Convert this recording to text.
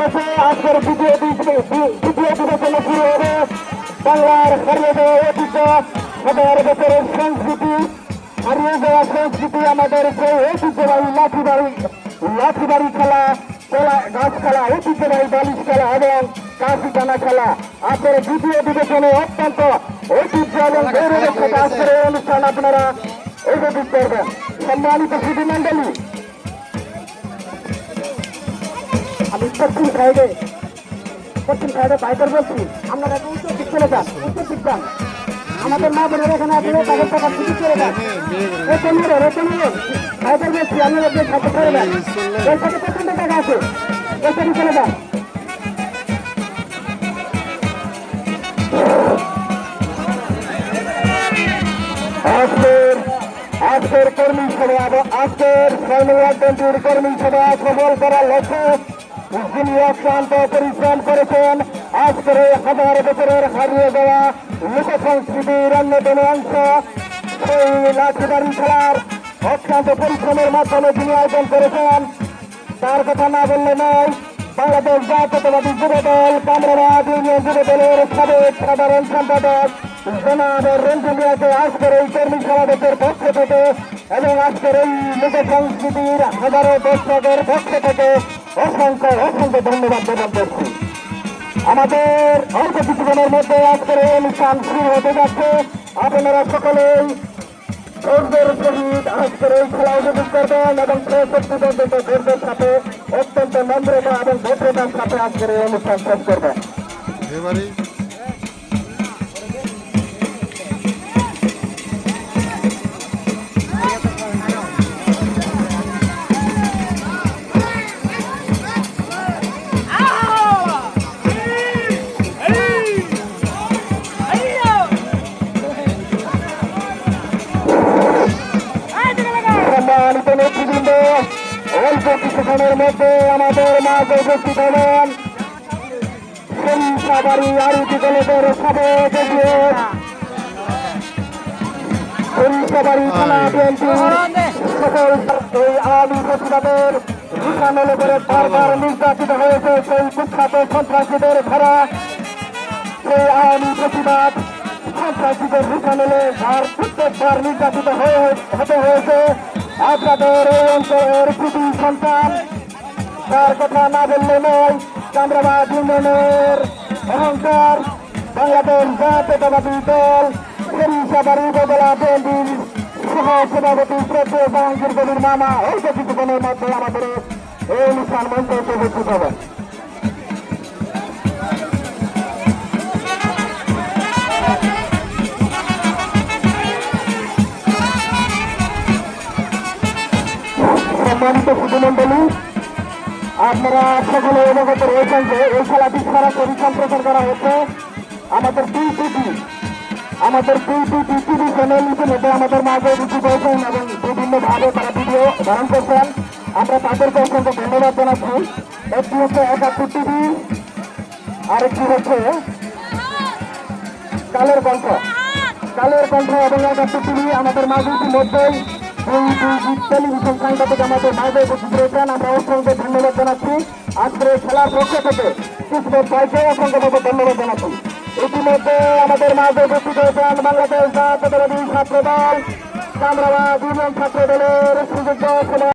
শেষে আজকের দ্বিতীয় দিন- দ্বিতীয় দিবসে শুরু হবে বাংলার হারিয়ে যাওয়া ঐতিহ্য হাজার বছরের সংস্কৃতি, হারিয়ে যাওয়া সংস্কৃতি আমাদের সেই ঐতিহ্যবাহী লাঠিবাড়ি লাঠিবাড়ি খেলা খেলা, গাছ খেলা, ঐতিহ্যবাহী বালিশ খেলা এবং কাশি টানা খেলা। আজকের দ্বিতীয় দিবসনে অত্যন্ত ঐতিহ্য এবং গৌরবের সাথে আজকের অনুষ্ঠান আপনারা উপভোগ করবেন। সম্মানিত সুধী পশ্চিম সাইডে পশ্চিম সাইডে বাইকার বলছি আপনারা উত্তর দিক চলে যান উত্তর দিক যান। আমাদের মা বোনের এখানে আসলে তাদের টাকা শুধু চলে যান এখানে এখানে বাইকার বলছি আপনারা যে সাথে করে দেন এর সাথে প্রচণ্ড টাকা আছে এখানে চলে যান কর্মী সভা এবং আজকের সৈন্যরাজনীতির কর্মী সভা সফল করার লক্ষ্যে যিনি অক্লান্ত পরিশ্রম করেছেন। আজকের হাজার বছরের হারিয়ে যাওয়া লোক সংস্কৃতির অন্যতম অংশ, সেই লাঠিবাড়ি খেলার অক্লান্ত পরিশ্রমের মাধ্যমে যিনি আয়োজন করেছেন, তার কথা না বললে নয়, বাংলাদেশ জাতীয়তাবাদী যুব দল কামরাবাদ ইউনিয়ন যুব দলের সাবেক সাধারণ সম্পাদক জনাব রঞ্জন মিয়াকে আজকের এই কর্মী সমাবেশের পক্ষ থেকে এবং আজকের এই লোক সংস্কৃতির হাজারো দর্শকের পক্ষ থেকে অসংখ্য অসংখ্য ধন্যবাদ প্রদান করছি। আমাদের অল্প কিছুক্ষণের মধ্যে আজকের এই অনুষ্ঠান শুরু হতে যাচ্ছে। আপনারা সকলেই আজকের এই খেলা উপভোগ করবেন এবং ধৈর্যের সাথে, অত্যন্ত নম্রতা এবং ভদ্রতার সাথে আজকের এই অনুষ্ঠান শেষ করবেন। অল্প কিছুক্ষণের মধ্যে আমাদের মাঝে উপস্থিত হলেন। সরিষাবাড়ি আরুতি কলেজের সাবেক এজিএস থানা বিএনপির সকল এই আওয়ামী প্রতিবাদের রুশানলে করে বারবার নির্যাতিত হয়েছে সেই কুখ্যাত সন্ত্রাসীদের ধারা। সেই আওয়ামী প্রতিবাদ সন্ত্রাসীদের রুশানলে আর প্রত্যেকবার নির্যাতিত হয়ে হতে হয়েছে। আপনাদের এই অঞ্চলের কৃতি সন্তান তার কথা না বললে নয় চান্দ্রাবাদ ইউনিয়নের অহংকার বাংলাদেশ জাতীয়তাবাদী দল সরিষাবাড়ি বদলা বিএনপির সহ সভাপতি শ্রদ্ধেয় জাহাঙ্গীর কবির মামা অল্প কিছুক্ষণের মাধ্যমে আমাদের এই অনুষ্ঠান মঞ্চে উপস্থিত হবেন। সম্মানিত সুধমন্ডলী আপনারা সকলে অবগত রয়েছেন যে এই খেলাটি সরাসরি সম্প্রচার করা হচ্ছে। আমাদের টিভি আমাদের দুই টিভি চ্যানেল ইতিমধ্যে আমাদের মাঝে রুচি করেছেন এবং বিভিন্নভাবে তারা ভিডিও ধারণ করছেন। আমরা তাদেরকে অসংখ্য ধন্যবাদ জানাচ্ছি। একটি হচ্ছে একাত্তর টিভি আরেকটি হচ্ছে কালের কণ্ঠ। কালের কণ্ঠ এবং একাত্তর টিভি আমাদের মাঝে ইতিমধ্যেই দুই দুই থেকে টেলিভিশন আমাদের বাইরে উপস্থিত আমরা অসংখ্য ধন্যবাদ জানাচ্ছি আজকের খেলার পক্ষ থেকে কৃষ্ণের ভাইকে অসংখ্যভাবে ধন্যবাদ জানাচ্ছি ইতিমধ্যে আমাদের মাঝে উপস্থিত বাংলাদেশ ছাত্র দল কামরাবাদ ইউনিয়ন ছাত্র দলের সুযোগ্য